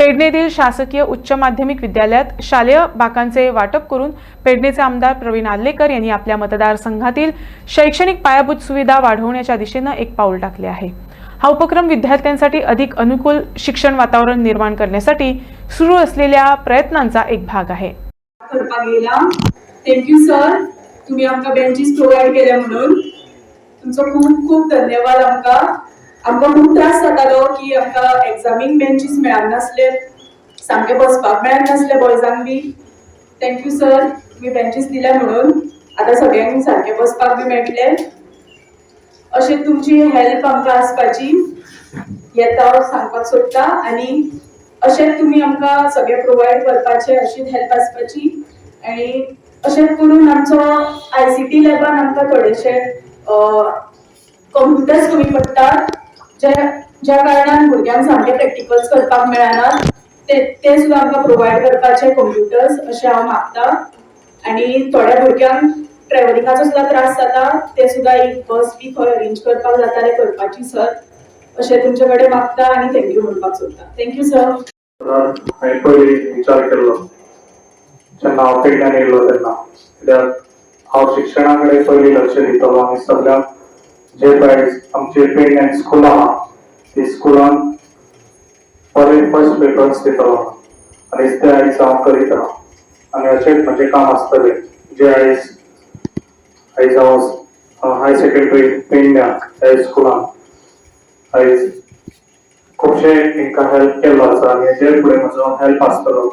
पेडणेतील शासकीय उच्च माध्यमिक विद्यालयात शालेय बाकांचे वाटप करून पेडणेचे आमदार प्रवीण आल्लेकर यांनी आपल्या मतदारसंघातील शैक्षणिक पायाभूत सुविधा वाढवण्याच्या दिशेनं एक पाऊल टाकले आहे. हा उपक्रम विद्यार्थ्यांसाठी अधिक अनुकूल शिक्षण वातावरण निर्माण करण्यासाठी सुरू असलेल्या प्रयत्नांचा एक भाग आहे. थँक्यू सर तुम्ही आमकां बेंचीस प्रोवायड केल्या म्हणून. तुमचो खूप खूप धन्यवाद आमकां. आमकां खूब त्रास जातालो की आमकां एग्जामीक बेंचीस मेळनासले सामके बसपाक मेळनासले बॉयजांक बी थँक्यू सर तुमी बेंचीस दिल्या म्हणून. आतां सगळ्यांक सारके बसपाक बी मेळटले. अशें तुमची हेल्प आमकां आसपाची. येता हांव सांगपाक सोदता आनी अशेंच तुमी आमकां सगळें प्रोवायड करपाचें अशीच हेल्प आसपाची. आनी अशेंच करून आमचो आय सी टी लॅबान आमकां थोडेशे कंप्युटर्स कमी पडटात ज्या ज्या कारणान भुरग्यांक सामके प्रॅक्टिकल्स करपाक मेळना ते ते सुद्दां आमकां प्रोवायड करपाचे कंप्युटर्स अशें हांव मागता आनी थोड्या भुरग्यांक ट्रॅव्हलिंगाचो सुद्दां त्रास जाता ते सुद्दां एक बस बी खंय अरेंज करपाक जाताले करपाची सर. अशें तुमचे कडेन मागता आनी थँक्यू म्हणपाक सोदता थँक्यू सर हांवें पयलीं विचार केल्लो जेन्ना हांव पेडण्यान येयलो तेन्ना कित्याक हांव शिक्षणा कडेन पयलीं लक्ष दितलो आनी सगळ्यांक जे भायर आमचे पेडण्यान स्कुलां ती स्कुलान बरे फर्स्ट प्रेफरन्स दितलो आनी ते आयज हांव करीत राव आनी अशेंच म्हजें काम आसतलें जे आयज आयज हांव हाय सेकेंडरी पेडण्या ह्या स्कुलान आयज खुबशे तांकां हेल्प केल्लो आसा आनी हेजेर फुडें म्हजो हेल्प आसतलो